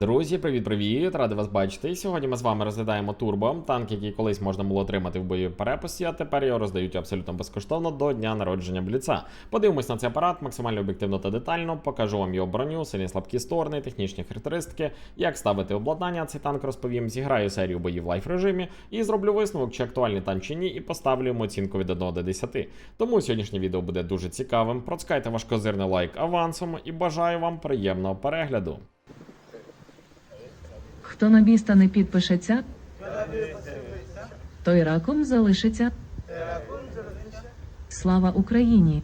Друзі, привіт-привіт! Радий вас бачити. Сьогодні ми з вами розглядаємо турбо, танк, який колись можна було отримати в в переписі, а тепер його роздають абсолютно безкоштовно до дня народження бліца. Подивимось на цей апарат максимально об'єктивно та детально. Покажу вам його броню, сильні слабкі сторони, технічні характеристики, як ставити обладнання. Цей танк розповім, зіграю серію боїв в лайф режимі і зроблю висновок, чи актуальний танк чи ні, і поставлю оцінку від 1 до 10. Тому сьогоднішнє відео буде дуже цікавим. Процькайте ваш козирний лайк авансом і бажаю вам приємного перегляду. Хто на біста не підпишеться, той раком залишиться. Слава Україні!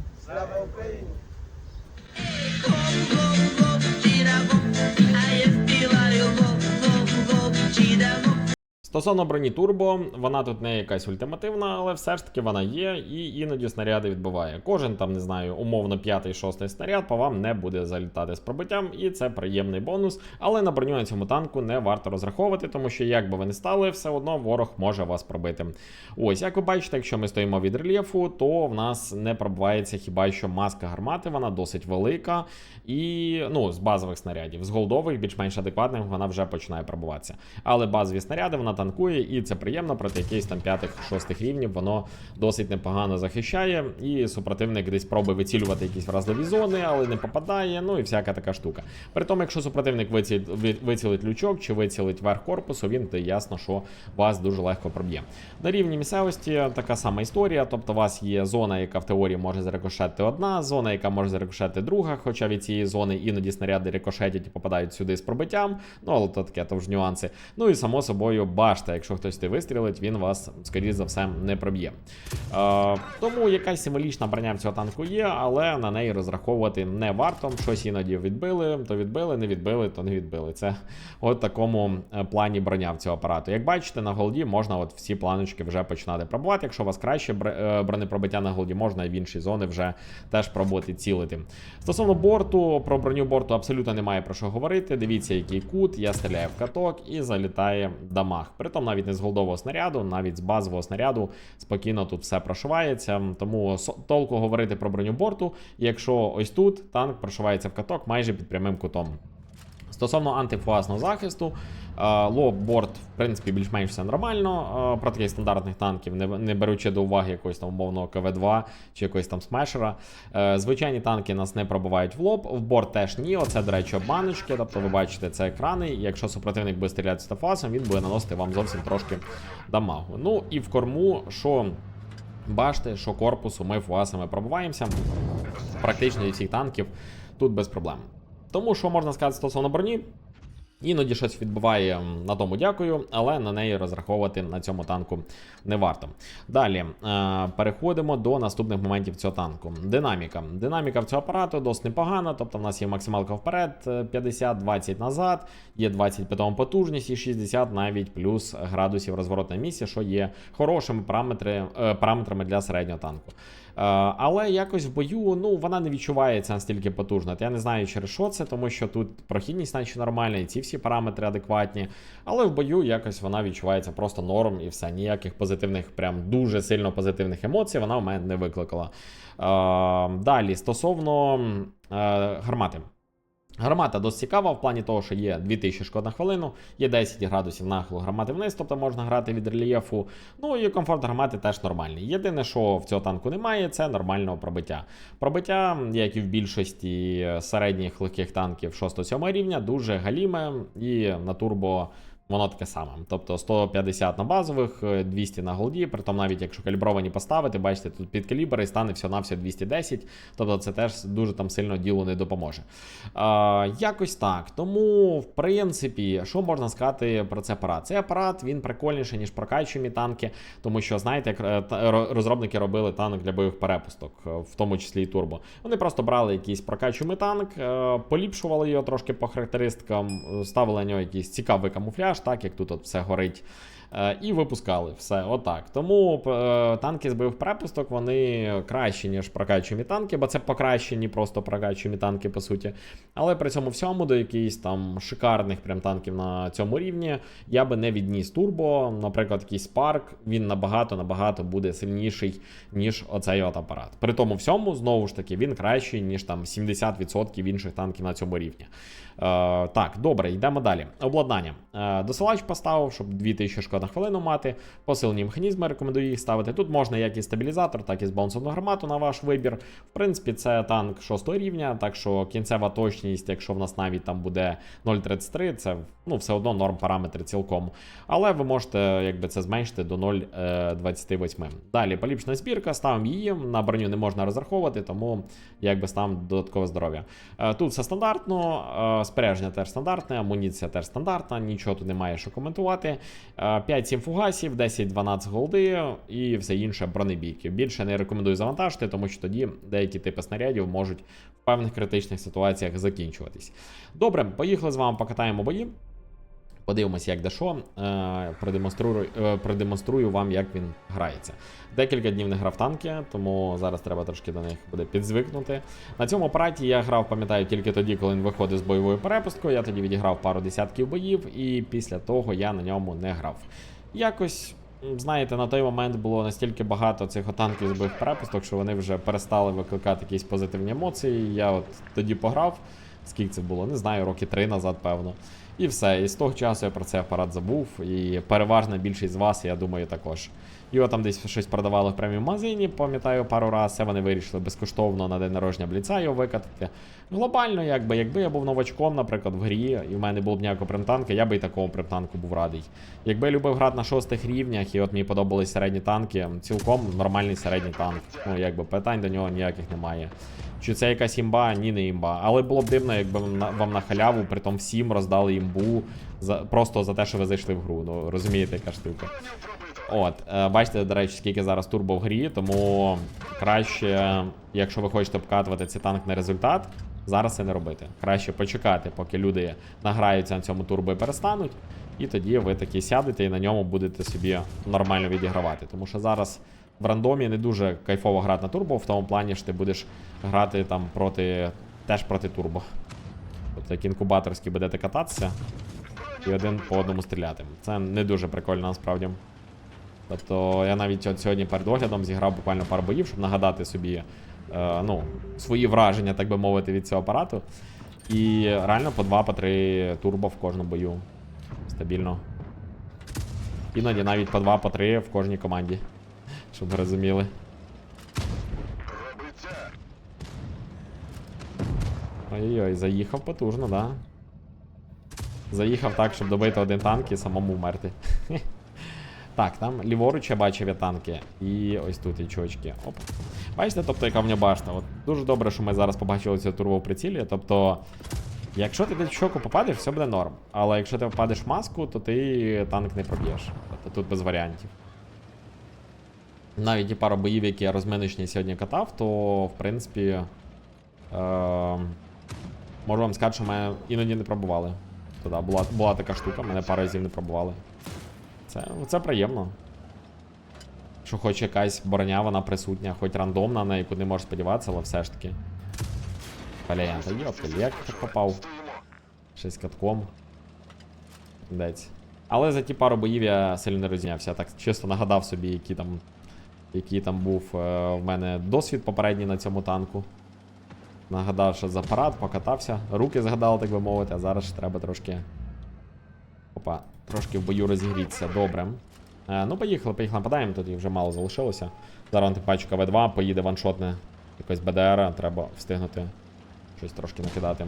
Стосовно броні Турбо, вона тут не якась ультимативна, але все ж таки вона є і іноді снаряди відбиває. Кожен там, не знаю, умовно п'ятий, шостий снаряд по вам не буде залітати з пробиттям, і це приємний бонус. Але на броню на цьому танку не варто розраховувати, тому що як би ви не стали, все одно ворог може вас пробити. Ось, як ви бачите, якщо ми стоїмо від рельєфу, то в нас не пробивається хіба що маска гармати, вона досить велика. І ну, з базових снарядів, з голдових, більш-менш адекватних, вона вже починає пробуватися. Але базові снаряди вона танкує, і це приємно проти якихось там п'ятих-шостих рівнів. Воно досить непогано захищає. І супротивник десь пробує вицілювати якісь вразливі зони, але не попадає. Ну і всяка така штука. При тому, якщо супротивник вицілить, вицілить лючок чи вицілить верх корпусу, він то ясно, що вас дуже легко проб'є. На рівні місцевості така сама історія. Тобто, у вас є зона, яка в теорії може зарикошетити одна, зона, яка може зарикошетити друга, хоча від цієї зони іноді снаряди рикошетять і попадають сюди з пробиттям. Ну, але то таке, то ж нюанси. Ну і само собою, башта, якщо хтось ти вистрілить, він вас, скоріш за все, не проб'є. Е, тому якась символічна броня в цього танку є, але на неї розраховувати не варто. Щось іноді відбили, то відбили, не відбили, то не відбили. Це от такому е, плані броня в цього апарату. Як бачите, на голді можна от всі планочки вже починати пробувати. Якщо у вас краще е, бронепробиття на голді, можна в інші зони вже теж пробувати цілити. Стосовно борту, про броню борту абсолютно немає про що говорити. Дивіться, який кут, я стріляю в каток і залітає дамаг. Притом навіть не з голдового снаряду, навіть з базового снаряду спокійно тут все прошивається. Тому толку говорити про броню борту, якщо ось тут танк прошивається в каток майже під прямим кутом. Стосовно антифуасного захисту, е, лоб-борт, в принципі, більш-менш все нормально. Про таких стандартних танків, не, не беручи до уваги якогось там умовного КВ-2 чи якогось там смешера. Е, Звичайні танки нас не пробивають в лоб, в борт теж ні. Оце, до речі, обманочки. Тобто, ви бачите, це екрани. І якщо супротивник буде стріляти з тафасом, він буде наносити вам зовсім трошки дамагу. Ну і в корму, що башти, що корпусу, ми фуасами пробиваємося. Практично від всіх танків тут без проблем. Тому що можна сказати стосовно броні, іноді щось відбуває на тому дякую, але на неї розраховувати на цьому танку не варто. Далі е, переходимо до наступних моментів цього танку. Динаміка. Динаміка в цього апарату досить непогана, тобто в нас є максималка вперед, е, 50-20 назад, є 20 питома потужність і 60 навіть плюс градусів розворотної місці, що є хорошими параметри, е, параметрами для середнього танку. Е, Але якось в бою ну вона не відчувається настільки потужна. Я не знаю через що це, тому що тут прохідність наче нормальна, і ці всі параметри адекватні. Але в бою якось вона відчувається просто норм і все. Ніяких позитивних, прям дуже сильно позитивних емоцій вона в мене не викликала. Е, Далі, стосовно е, гармати. Гармата досить цікава в плані того, що є 2000 шкод на хвилину, є 10 градусів нахилу гармати вниз, тобто можна грати від рельєфу. Ну і комфорт гармати теж нормальний. Єдине, що в цього танку немає, це нормального пробиття. Пробиття, як і в більшості середніх легких танків 6-7 рівня, дуже галіме і на турбо. Воно таке саме. Тобто 150 на базових, е, 200 на голді. Притом навіть якщо калібровані поставити, бачите, тут під калібр і стане все на все 210. Тобто це теж дуже там сильно ділу не допоможе. А, якось так. Тому, в принципі, що можна сказати про цей апарат? Цей апарат він прикольніший, ніж прокачуємі танки, тому що, знаєте, як е, розробники робили танк для бойових перепусток, е, в тому числі і турбо. Вони просто брали якийсь прокачуємий танк, е, поліпшували його трошки по характеристикам, е, ставили на нього якийсь цікавий камуфляж, так як тут от все горить. Е, І випускали все отак. Тому е, танки з бойових препусток вони кращі, ніж прокачуємі танки, бо це покращені просто прокачуємі танки, по суті. Але при цьому всьому до якихось там шикарних прям танків на цьому рівні я би не відніс турбо. Наприклад, якийсь парк, він набагато набагато буде сильніший, ніж оцей от апарат. При тому всьому, знову ж таки, він кращий, ніж там 70% інших танків на цьому рівні. Е, так, добре, йдемо далі. Обладнання. Е, досилач поставив, щоб 2000 шкод на хвилину мати. Посилені механізми рекомендую їх ставити. Тут можна як і стабілізатор, так і збалансовану гармату на ваш вибір. В принципі, це танк 6 рівня, так що кінцева точність, якщо в нас навіть там буде 0,33, це ну, все одно норм параметри цілком. Але ви можете якби це зменшити до 0,28. Далі поліпшена збірка, ставимо її. На броню не можна розраховувати, тому якби ставимо додаткове здоров'я. Е, Тут все стандартно, спорядження теж стандартне, амуніція теж стандартна, нічого тут немає що коментувати. Е, 5-7 фугасів, 10-12 голди і все інше бронебійки. Більше не рекомендую завантажити, тому що тоді деякі типи снарядів можуть в певних критичних ситуаціях закінчуватись. Добре, поїхали з вами, покатаємо бої. Подивимося, як де. Е, продемонструю, е, продемонструю вам, як він грається. Декілька днів не грав танки, тому зараз треба трошки до них буде підзвикнути. На цьому апараті я грав, пам'ятаю, тільки тоді, коли він виходив з бойовою перепусткою. Я тоді відіграв пару десятків боїв, і після того я на ньому не грав. Якось. Знаєте, на той момент було настільки багато цих танків з бойових перепусток, що вони вже перестали викликати якісь позитивні емоції. Я от тоді пограв. Скільки це було? Не знаю, роки три назад, певно. І все. І з того часу я про цей апарат забув. І переважна більшість з вас, я думаю, також. Його там десь щось продавали в преміум магазині, пам'ятаю, пару разів. Вони вирішили безкоштовно на день народження бліца його викатати. Глобально, якби, якби я був новачком, наприклад, в грі, і в мене був б ніякого примтанка, я би і такому примтанку був радий. Якби я любив грати на шостих рівнях, і от мені подобались середні танки, цілком нормальний середній танк. Ну, якби питань до нього ніяких немає. Чи це якась імба? Ні, не імба. Але було б дивно, якби вам на, халяву, при тому всім роздали імбу за, просто за те, що ви зайшли в гру. Ну, розумієте, яка штука. От, е, бачите, до речі, скільки зараз турбо в грі, тому краще, якщо ви хочете обкатувати цей танк на результат, зараз це не робити. Краще почекати, поки люди награються на цьому турбо і перестануть. І тоді ви такі сядете і на ньому будете собі нормально відігравати. Тому що зараз в рандомі не дуже кайфово грати на турбо, в тому плані, що ти будеш грати там проти. теж проти турбо. Тобто як інкубаторський будете кататися і один по одному стріляти. Це не дуже прикольно насправді. Тобто я навіть от сьогодні перед оглядом зіграв буквально пару боїв, щоб нагадати собі е, ну, свої враження, так би мовити, від цього апарату. І реально по 2 по 3 турбо в кожному бою. Стабільно. Іноді навіть по 2 по 3 в кожній команді. Щоб ви розуміли. Ой-ой-ой, заїхав потужно, да. Заїхав так, щоб добити один танк і самому вмерти. Так, там ліворуч я бачив я танки. І ось тут і чочки. Оп. Бачите, тобто, яка в нього башта. От дуже добре, що ми зараз побачили цю турбо в прицілі. Тобто, якщо ти в щоку попадеш, все буде норм. Але якщо ти попадеш в маску, то ти танк не проб'єш. Тобто тут без варіантів. Навіть ті пару боїв, які я розминочні сьогодні катав, то в принципі. Е- можу вам сказати, що мене іноді не пробували. То да, була, була така штука, мене пару разів не пробували. Це, це приємно. Що хоч якась броня, вона присутня, хоч рандомна, на яку не можеш сподіватися, але все ж таки. Блін, та йопки, як так попав? Щось катком. Дець. Але за ті пару боїв я сильно не рознявся. Так чисто нагадав собі, який там, який там був е, в мене досвід попередній на цьому танку. Нагадав, що за апарат, покатався, руки згадав, так би мовити, а зараз ж треба трошки. Опа, трошки в бою розігріться, Добре. Е, ну, поїхали, поїхали, нападаємо, тут їх вже мало залишилося. Зараз антипачка В2, поїде ваншотне якось БДР, треба встигнути щось трошки накидати.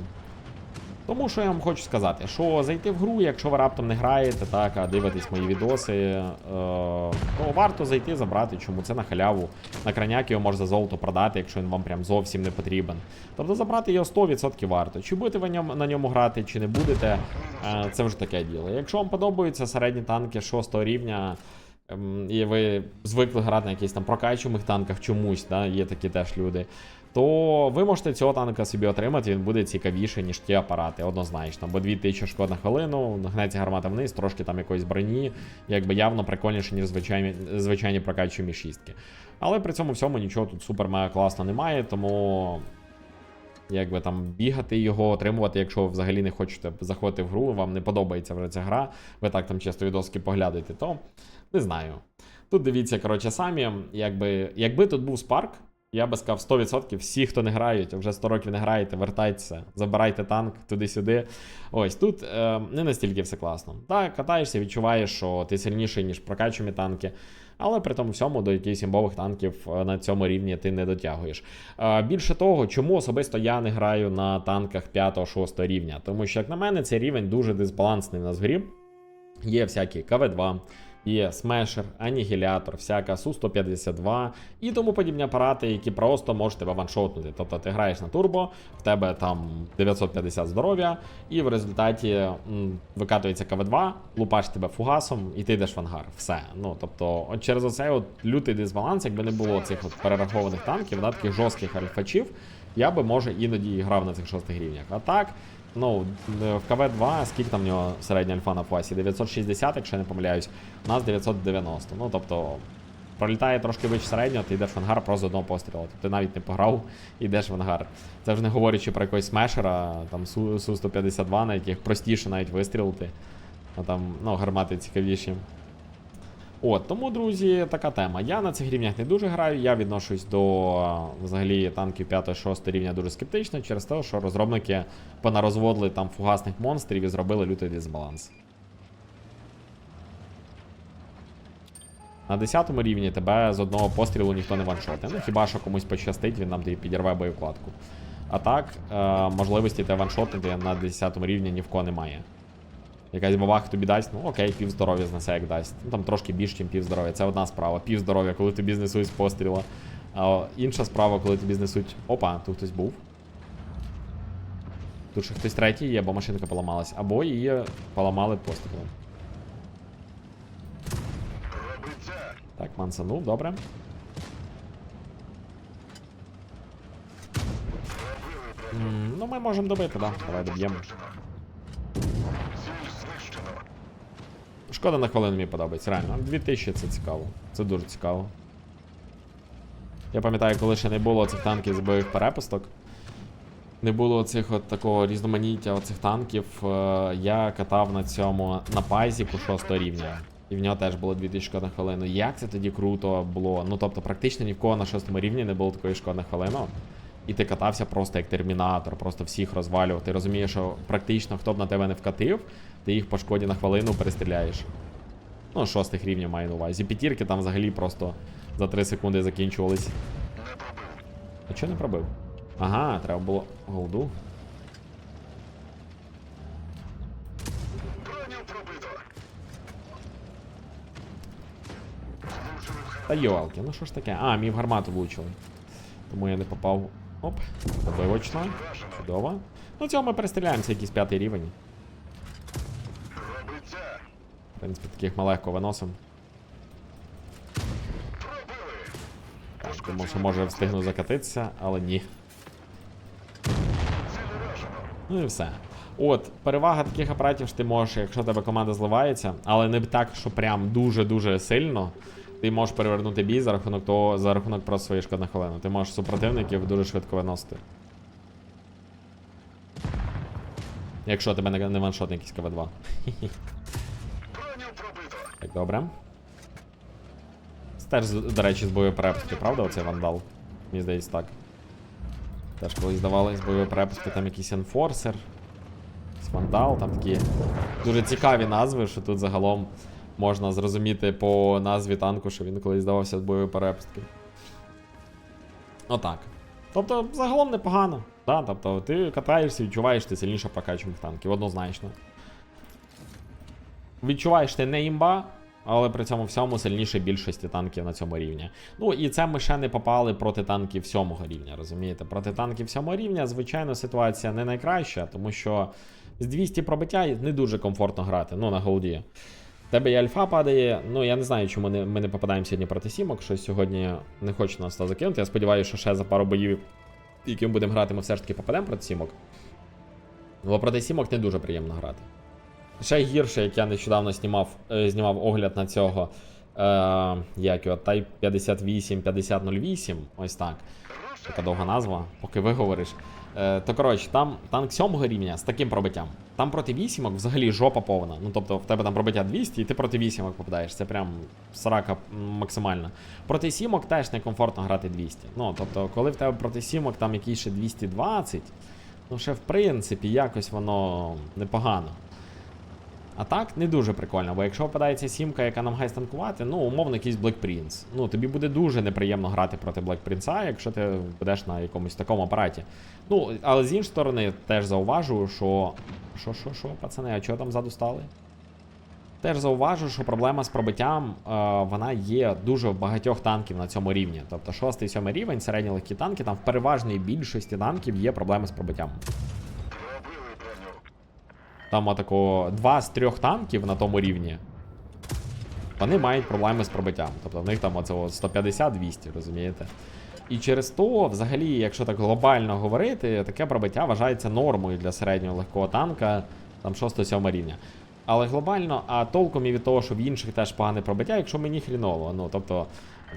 Тому що я вам хочу сказати, що зайти в гру, якщо ви раптом не граєте, так, а дивитесь мої відоси, е, то варто зайти, забрати, чому це на халяву. На краняк його можна золото продати, якщо він вам прям зовсім не потрібен. Тобто забрати його 100% варто. Чи будете ви на ньому грати, чи не будете, е, це вже таке діло. Якщо вам подобаються середні танки 6 рівня, ем, і ви звикли грати на якихось там прокачуваних танках чомусь, да, є такі теж люди. То ви можете цього танка собі отримати, він буде цікавіший, ніж ті апарати, однозначно. Бо 2000 шкод на хвилину, гнеться гармата вниз, трошки там якоїсь броні, якби явно прикольніше, ніж звичайні, звичайні прокачуємі шістки. Але при цьому всьому нічого тут супер мега класно немає, тому. Якби там бігати його, отримувати, якщо ви взагалі не хочете заходити в гру, вам не подобається вже ця гра, ви так там чисто відоски поглядаєте, то не знаю. Тут дивіться, коротше, самі, якби, якби тут був Spark, я би сказав 100% всі, хто не грають, вже 100 років не граєте, вертайтеся, забирайте танк туди-сюди. Ось тут е, не настільки все класно. Так, катаєшся, відчуваєш, що ти сильніший, ніж прокачумі танки. Але при тому всьому до якихось імбових танків е, на цьому рівні ти не дотягуєш. Е, Більше того, чому особисто я не граю на танках 5-6 рівня? Тому що, як на мене, цей рівень дуже дисбалансний в нас в грі. Є всякі КВ2, є смешер, анігілятор, всяка Су-152 і тому подібні апарати, які просто можуть тебе ваншотнути. Тобто ти граєш на турбо, в тебе там 950 здоров'я, і в результаті м, викатується КВ2, лупаш тебе фугасом, і ти йдеш в ангар. Все. Ну тобто, от через оцей от лютий дисбаланс, якби не було цих от перерахованих танків, да, таких жорстких альфачів, я би може іноді і грав на цих шостих рівнях. А так. Ну, в КВ-2, скільки там в нього середня альфа на фасі? 960, якщо я не помиляюсь, у нас 990. Ну, тобто, пролітає трошки вище середнього, ти йдеш в ангар просто одного пострілу. Тобто ти навіть не пограв, йдеш в ангар. Це вже не говорячи про якогось смешера, там Су- Су-152, на яких простіше навіть вистрілити. А там, ну, гармати цікавіші. От, тому, друзі, така тема. Я на цих рівнях не дуже граю. Я відношусь до взагалі танків 5-6 рівня дуже скептично, через те, що розробники понарозводили там фугасних монстрів і зробили лютий дисбаланс. На 10 рівні тебе з одного пострілу ніхто не ваншотить. Ну хіба що комусь пощастить, він нам тобі підірве боєвкладку. А так, е, можливості тебе ваншотити на 10 рівні ні в кого немає. Якась бабаха тобі дасть, ну окей, пів здоров'я знесе як дасть. Ну там трошки більше, ніж пів здоров'я. Це одна справа. Пів здоров'я, коли тобі знесуть з постріла. А інша справа, коли тобі знесуть. Опа, тут хтось був. Тут ще хтось третій є, бо машинка поламалась. Або її поламали пострілом. Так, мансанув, добре. Ну, ми можемо добити, да. Давай доб'ємо. Шкода на хвилину мені подобається, реально. 2000 це цікаво. Це дуже цікаво. Я пам'ятаю, коли ще не було цих танків з бойових перепусток. Не було цих от такого різноманіття оцих танків. е, Я катав на цьому на пайзіку 6 рівня. І в нього теж було 2000 шкод на хвилину. Як це тоді круто було? Ну тобто, практично ні в кого на 6 рівні не було такої шкоди на хвилину. І ти катався просто як термінатор, просто всіх розвалював. Ти розумієш, що практично хто б на тебе не вкатив, ти їх по шкоді на хвилину перестріляєш. Ну, шостих рівнів маю на увазі. П'ятірки там взагалі просто за 3 секунди закінчувались. А чого не пробив? Ага, треба було голду. Та йолки, ну що ж таке? А, мій в гармату влучили. Тому я не попав. Оп, добивочно. Чудово. Ну цього ми перестріляємося, якийсь п'ятий рівень. В принципі, таких ми легко виносимо. Так, думав, що може встигну закатитися, але ні. Ну і все. От, перевага таких апаратів, що ти можеш, якщо тебе команда зливається, але не так, що прям дуже-дуже сильно. Ти можеш перевернути бій за рахунок того, за рахунок просто своєї шкоди на хвилину. Ти можеш супротивників дуже швидко виносити. Якщо тебе не, ваншот якийсь КВ2. Так, добре. Це теж, до речі, з бойової перепустки, правда, оцей вандал? Мені здається так. Теж колись здавали з бойової перепустки там якийсь енфорсер. Вандал, там такі дуже цікаві назви, що тут загалом можна зрозуміти по назві танку, що він колись здавався бойової перепустки. Отак. Тобто, загалом непогано. Да? Тобто, ти катаєшся, відчуваєш ти сильніше прокачаних танків, однозначно. Відчуваєш ти не імба, але при цьому всьому сильніше більшості танків на цьому рівні. Ну і це ми ще не попали проти танків сьомого рівня, розумієте? Проти танків сьомого рівня, звичайно, ситуація не найкраща, тому що з 200 пробиття не дуже комфортно грати, ну на голді. Тебе і альфа падає. Ну я не знаю, чому ми не попадаємо сьогодні проти сімок. Щось сьогодні не хочу нас та закинути. Я сподіваюся, що ще за пару боїв яким будемо грати, ми все ж таки попадемо проти сімок. Бо проти сімок не дуже приємно грати. Ще гірше, як я нещодавно знімав, е, знімав огляд на цього. Е, як його, Type 58 5008, ось так. Така довга назва, поки виговориш. Е, то коротше, там танк 7 рівня з таким пробиттям. Там проти вісімок взагалі жопа повна. Ну тобто в тебе там пробиття 200 і ти проти вісімок попадаєш. Це прям срака максимальна. Проти сімок теж некомфортно грати 200. Ну тобто, коли в тебе проти сімок там якийсь ще 220, ну ще в принципі якось воно непогано. А так не дуже прикольно, бо якщо впадається сімка, яка намагається танкувати, ну, умовно, якийсь Black Prince. Ну, тобі буде дуже неприємно грати проти Black Prince, якщо ти будеш на якомусь такому апараті. Ну, але з іншої сторони, теж зауважу, що. Що, що, що, пацани, а чого там ззаду стали? Теж зауважу, що проблема з пробиттям е, вона є дуже в багатьох танків на цьому рівні. Тобто 6-7 рівень, середні легкі танки, там в переважній більшості танків є проблеми з пробиттям. Там отако два з трьох танків на тому рівні. Вони мають проблеми з пробиттям. Тобто в них там оце 150-200, розумієте? І через то, взагалі, якщо так глобально говорити, таке пробиття вважається нормою для середнього легкого танка, там 6-7 рівня. Але глобально, а толком і від того, що в інших теж погане пробиття, якщо мені хріново. Ну, тобто,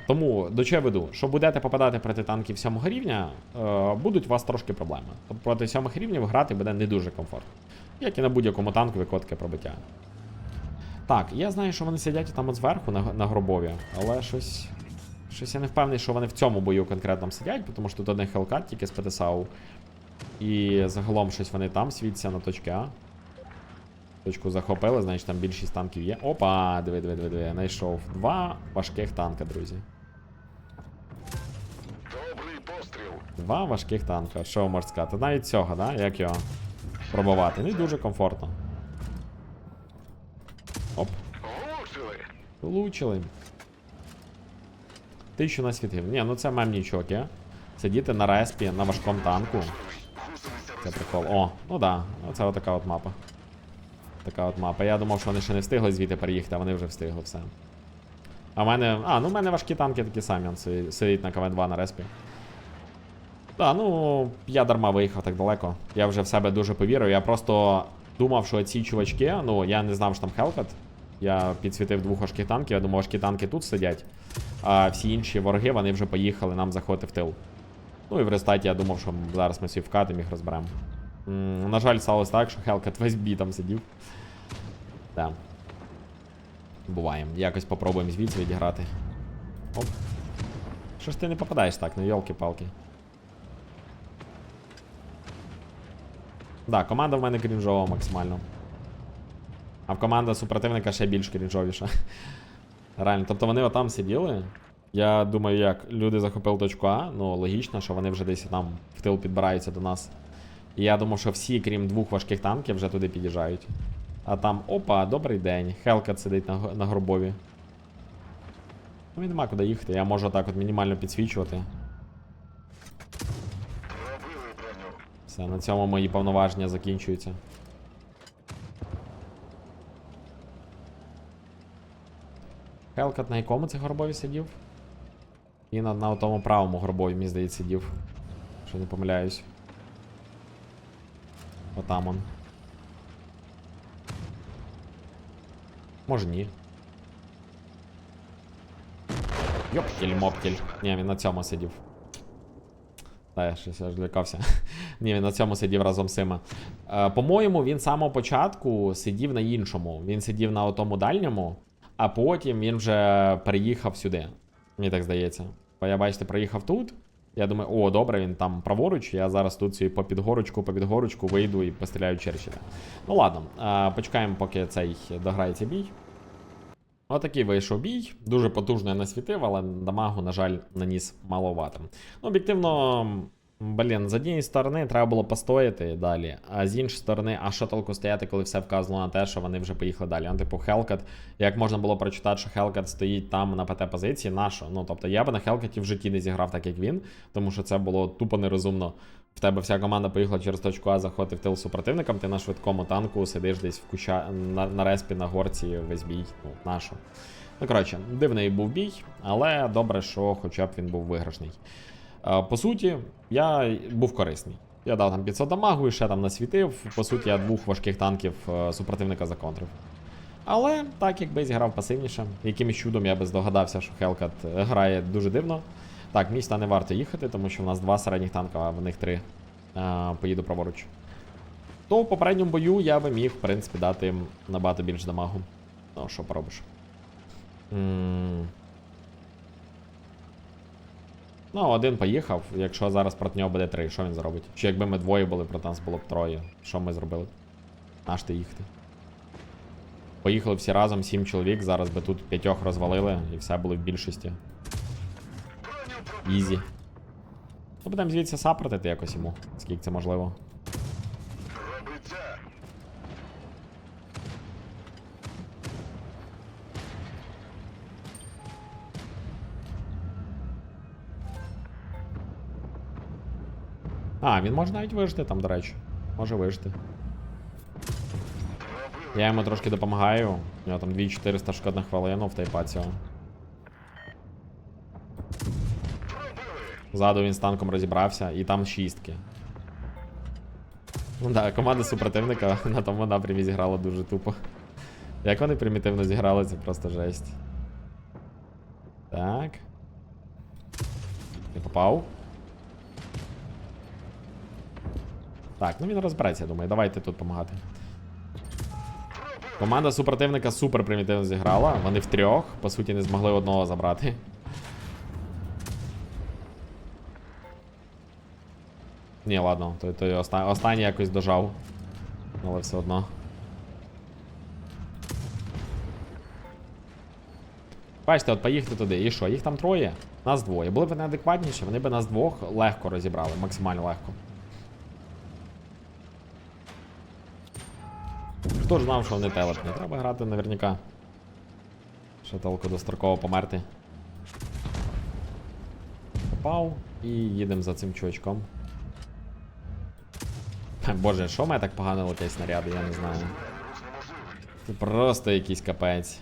тому до чого я веду? Що будете попадати проти танків 7 рівня, е, будуть у вас трошки проблеми. Тобто проти 7 рівнів грати буде не дуже комфортно. Як і на будь-якому танку, таке пробиття. Так, я знаю, що вони сидять там от зверху на, на гробові, але щось. Щось я не впевнений, що вони в цьому бою конкретно сидять, тому що тут один хелкат тільки з ПТСАУ. І загалом щось вони там світяться на точки А. Точку захопили, значить там більшість танків є. Опа, диви, диви, диви, диви. Знайшов два важких танка, друзі. Добрий постріл. Два важких танка. Що ви можете сказати? Навіть цього, да? Як його пробувати? Не дуже комфортно. Оп. Влучили. Влучили. Тисячу насвітив. Ні, ну це мемні чоки. Сидіти на респі на важкому танку. Це прикол. О, ну да, оце отака от мапа. Така от мапа. Я думав, що вони ще не встигли звідти переїхати, а вони вже встигли все. А в мене. А, ну в мене важкі танки такі самі, сидить на КВ-2 на респі. Так, ну я дарма виїхав так далеко. Я вже в себе дуже повірив. Я просто думав, що ці чувачки, ну я не знав, що там Хелкат. Я підсвітив двох важких танків, я думав, важкі танки тут сидять. А всі інші вороги вони вже поїхали нам заходити в тил. Ну і в результаті я думав, що зараз ми всі вкатимо їх розберемо. На жаль, сталося так, що Хелкат весь бій там сидів. Так. Буває. Якось попробуємо звідси відіграти. Оп. Що ж ти не попадаєш так, ну йолки-палки. Да, команда в мене крінжова максимально. А в команда супротивника ще більш крінжовіша. Реально, тобто вони отам сиділи. Я думаю, як люди захопили точку А, ну логічно, що вони вже десь там в тил підбираються до нас. І я думав, що всі, крім двох важких танків, вже туди під'їжджають. А там, опа, добрий день. Хелкат сидить на, на гробові. Ну і нема куди їхати, я можу так от мінімально підсвічувати. Пробили броню. Все, на цьому мої повноваження закінчуються. Хелкат на якому це горбові сидів? І на, на тому правому горбові, мені здається, сидів. Що не помиляюсь. Отам он. Може ні. Йоптіль моптіль. Ні, він на цьому сидів. Та я щось аж лякався. Ні, він на цьому сидів разом з цими. Е, по-моєму, він з самого початку сидів на іншому. Він сидів на отому дальньому, а потім він вже переїхав сюди. Мені так здається. Бо я, бачите, проїхав тут. Я думаю, о, добре, він там праворуч, я зараз тут собі по підгорочку, по підгорочку вийду і постріляю Черчилля. Ну ладно, е, почекаємо, поки цей дограється бій. Отакий вийшов бій. Дуже потужно я насвітив, але дамагу, на жаль, наніс маловато. Ну, об'єктивно, блін, з однієї сторони треба було постояти далі, а з іншої сторони, а що толку стояти, коли все вказано на те, що вони вже поїхали далі. Ну, типу, Хелкат, як можна було прочитати, що Хелкат стоїть там на ПТ-позиції, на що? Ну, тобто я би на Хелкаті в житті не зіграв так, як він, тому що це було тупо нерозумно. В тебе вся команда поїхала через точку А, заходити в тил супротивникам, ти на швидкому танку сидиш десь в куща на, на респі, на горці, весь бій. Ну, на що? Ну, коротше, дивний був бій, але добре, що хоча б він був виграшний. По суті, я був корисний. Я дав там 500 дамагу і ще там насвітив. По суті, я двох важких танків е, супротивника законтрив. Але так, якби зіграв пасивніше, якимось чудом я би здогадався, що е, грає дуже дивно. Так, міста не варто їхати, тому що в нас два середніх танка, а в них три. Е, Поїду праворуч. То в попередньому бою я би міг, в принципі, дати їм набагато більше дамагу. Ну, що поробиш. М. Ну, один поїхав. Якщо зараз проти нього буде три, що він зробить? Чи якби ми двоє були, проти нас було б троє. Що ми зробили? Аж ти їхати. Поїхали всі разом, сім чоловік, зараз би тут п'ятьох розвалили і все було в більшості. Ізі. Ну, будемо звідси сапортити якось йому, скільки це можливо. А, він може навіть вижити там, до речі. Може вижити. Я йому трошки допомагаю. У нього там 2400 шкод на хвилину в тайпаціо. Ззаду він з танком розібрався, і там шістки. Ну да, команда супротивника на тому напрямі зіграла дуже тупо. Як вони примітивно зіграли, це просто жесть. Так. Не попав. Так, ну він розбереться, я думаю. Давайте тут допомагати. Команда супротивника супер примітивно зіграла. Вони втрьох, по суті, не змогли одного забрати. Ні, ладно, той, той оста... останній якось дожав. Але все одно. Бачите, от поїхати туди. І що? Їх там троє, нас двоє. Були б неадекватніші, вони б нас двох легко розібрали, максимально легко. Хто ж знав, що вони телепні? Треба грати наверняка. Що толку достроково померти. Попав і їдемо за цим чувачком. Боже, що мене так погано летять снаряди, я не знаю. Це просто якийсь капець.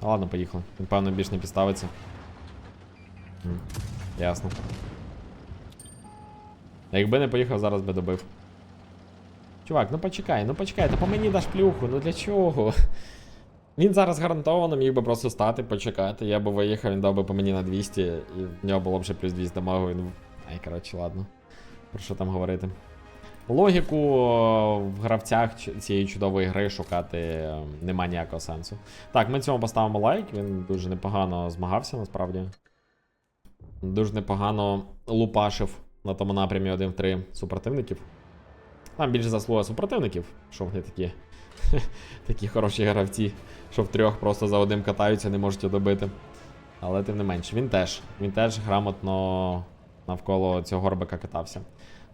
Ладно, поїхали. Він, певно, більш не підставиться. Ясно. Якби не поїхав, зараз би добив. Чувак, ну почекай, ну почекай, та по мені даш плюху, ну для чого? Він зараз гарантовано міг би просто стати, почекати. Я би виїхав, він дав би по мені на 200, і в нього було б ще плюс 200 дамагу. Він... Ай, коротше, ладно. Про що там говорити? Логіку в гравцях цієї чудової гри шукати е, нема ніякого сенсу. Так, ми цьому поставимо лайк. Він дуже непогано змагався насправді. Дуже непогано лупашив на тому напрямі 1 в 3 супротивників. Там більше заслуга супротивників, що вони такі. такі хороші гравці, що втрьох просто за одним катаються, не можуть добити. Але тим не менше, він теж. Він теж грамотно навколо цього горбика катався.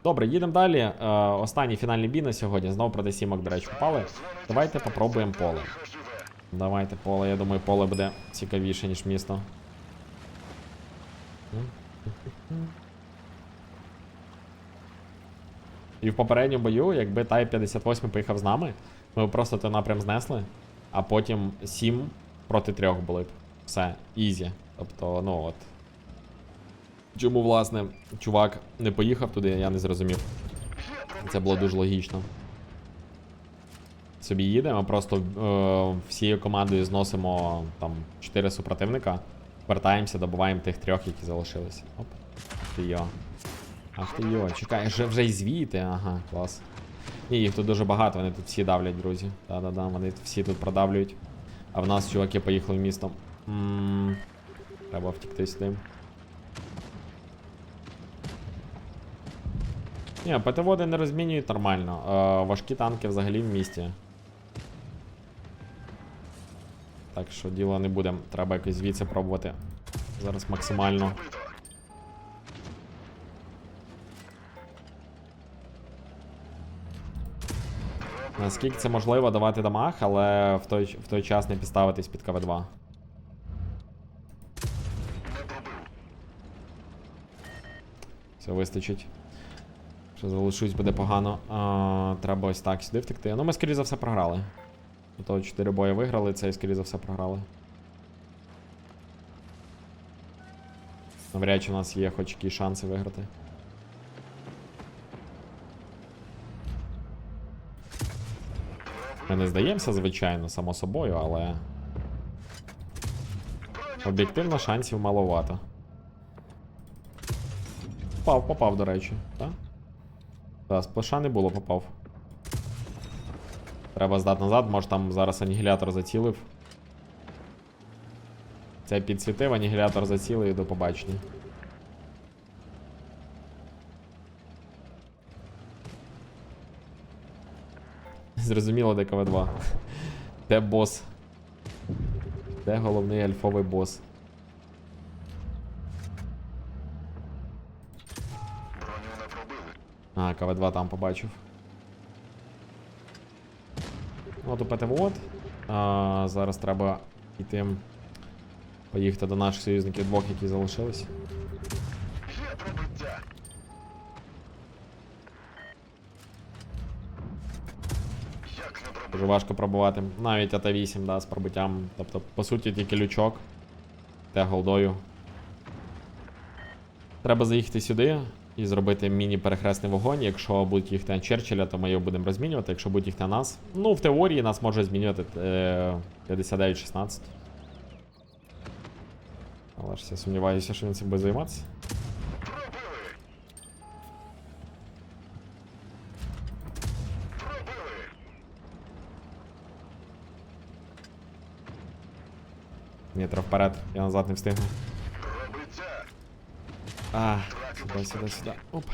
Добре, їдемо далі. Е, останній фінальний бій на сьогодні. Знову проти сімок, до речі, попали. Давайте попробуємо поле. Давайте поле. Я думаю, поле буде цікавіше, ніж місто. І в попередньому бою, якби Type 58 поїхав з нами, ми б просто той напрям знесли, а потім 7 проти 3 були б. Все, ізі. Тобто, ну от. Чому, власне, чувак не поїхав туди, я не зрозумів. Це було дуже логічно. Собі їдемо, просто е, всією командою зносимо там 4 супротивника, вертаємося, добуваємо тих трьох, які залишилися. Оп. Йо. Ах ти йо, чекай, вже, вже й звідти, ага, клас. Ні, їх тут дуже багато, вони тут всі давлять, друзі. Да-да-да, вони всі тут продавлюють. А в нас чуваки поїхали в місто. м Треба втікти сюди. Ні, ПТВоди не розмінюють нормально. Е, важкі танки взагалі в місті. Так що діла не будемо. Треба якось звідси пробувати. Зараз максимально. Наскільки це можливо давати дамаг, але в той, в той час не підставитись під КВ2. Все вистачить. Що залишусь буде погано. А, треба ось так сюди втекти. Ну, ми, скоріше за все, програли. То 4 бої виграли, цей, скоріше за все, програли. Навряд чи у нас є хоч якісь шанси виграти. Ми не здаємося, звичайно, само собою, але об'єктивно шансів маловато. Попав, попав, до речі, так? Так, сплеша не було, попав. Треба здати назад, може там зараз анігілятор зацілив. Це підсвітив, анігілятор зацілив і до побачення. Зрозуміло, де КВ2. Де бос? Де головний альфовий бос? Броню не пробили. А, КВ2 там побачив. От у ПТВОД. А, зараз треба йти. Поїхати до наших союзників двох, які залишились. Є пробиття. Як не пробили? Дуже важко пробувати. Навіть АТ-8, да, з пробиттям. Тобто, по суті, тільки лючок. Те голдою. Треба заїхати сюди і зробити міні-перехресний вогонь. Якщо будуть їхати на Черчилля, то ми його будемо розмінювати. Якщо будуть їхати на нас. Ну, в теорії нас може змінювати е, 59-16. Але ж я сумніваюся, що він цим буде займатися. Пробили. Пробили. Ні, треба я назад не встигну. А, сюди, сюди, сюди. Оп.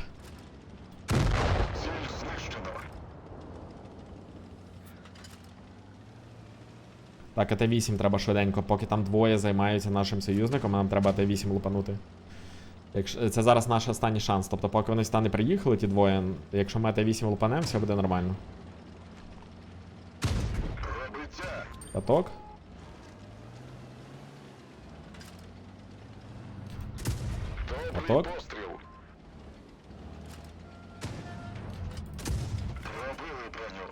Так, АТ-8 треба швиденько, поки там двоє займаються нашим союзником, нам треба АТ-8 лупанути. Якщо, це зараз наш останній шанс. Тобто, поки вони сюди не приїхали, ті двоє, якщо ми АТ-8 лупанемо, все буде нормально. Каток. Добрий Готов? постріл. Пробили броню.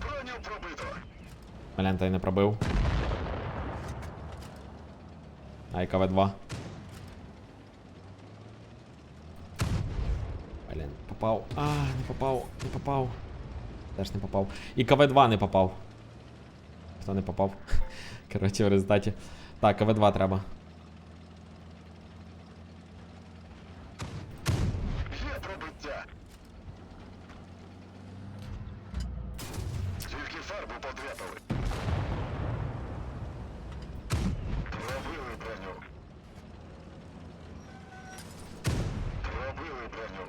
Броню пробито. Блін, та й не пробив. Ай, КВ-2. Блін, попав. А, не попав, не попав. Теж не попав. І КВ-2 не попав. Хто не попав? Коротше, в результаті. Так, КВ-2 треба. Є пробиття. Тільки фарбу подряпали. Пробили броню. Пробили броню.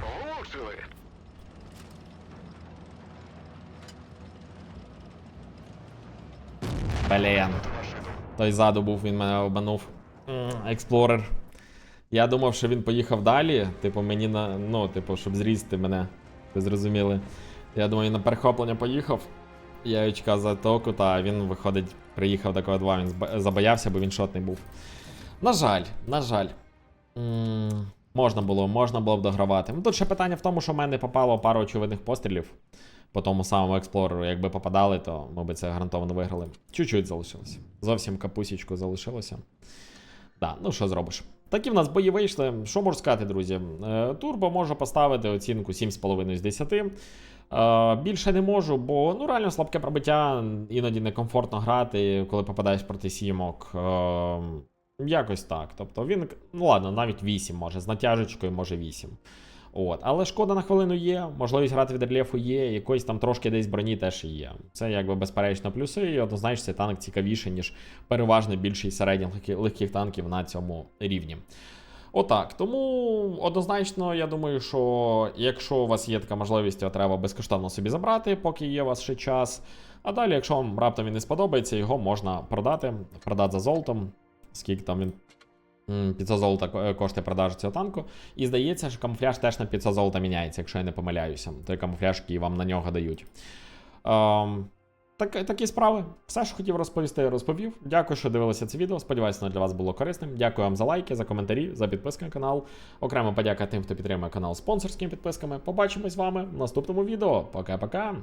Влучили. Блін. Той ззаду був, він мене обманув. Експлорер. Я думав, що він поїхав далі. Типу, мені на. Ну, типу, щоб зрізти мене. Ви зрозуміли. Я думаю, він на перехоплення поїхав. Я чекав за току, та він виходить, приїхав до КВ2, він забоявся, бо він шотний був. На жаль, на жаль. М, Можна було, можна було б догравати. Ну тут ще питання в тому, що в мене попало пару очевидних пострілів по тому самому експлореру. Якби попадали, то ми би це гарантовано виграли. Чуть-чуть залишилося. Зовсім капусічку залишилося. Да, ну що зробиш? Такі в нас бої вийшли. Що можу сказати, друзі? Е, Турбо можу поставити оцінку 7,5 з 10. Е, більше не можу, бо ну реально слабке пробиття, іноді некомфортно грати, коли попадаєш проти сімок. Е, якось так. Тобто він, ну ладно, навіть 8 може, з натяжечкою може 8. От. Але шкода на хвилину є, можливість грати від рельєфу є, якоїсь там трошки десь броні теж є. Це якби безперечно плюси, і однозначно цей танк цікавіший, ніж переважно більшість середніх легких- танків на цьому рівні. Отак. Тому однозначно, я думаю, що якщо у вас є така можливість, його треба безкоштовно собі забрати, поки є у вас ще час. А далі, якщо вам раптом він не сподобається, його можна продати, продати за золотом. Скільки там він. М, 500 золота ко- коштує продажа цього танку. І здається, що камуфляж теж на 500 золота міняється, якщо я не помиляюся. Той камуфляж, який вам на нього дають. Ем, так, такі справи. Все, що хотів розповісти, розповів. Дякую, що дивилися це відео. Сподіваюся, воно для вас було корисним. Дякую вам за лайки, за коментарі, за підписки на канал. Окремо подяка тим, хто підтримує канал спонсорськими підписками. Побачимось з вами в наступному відео. Пока-пока.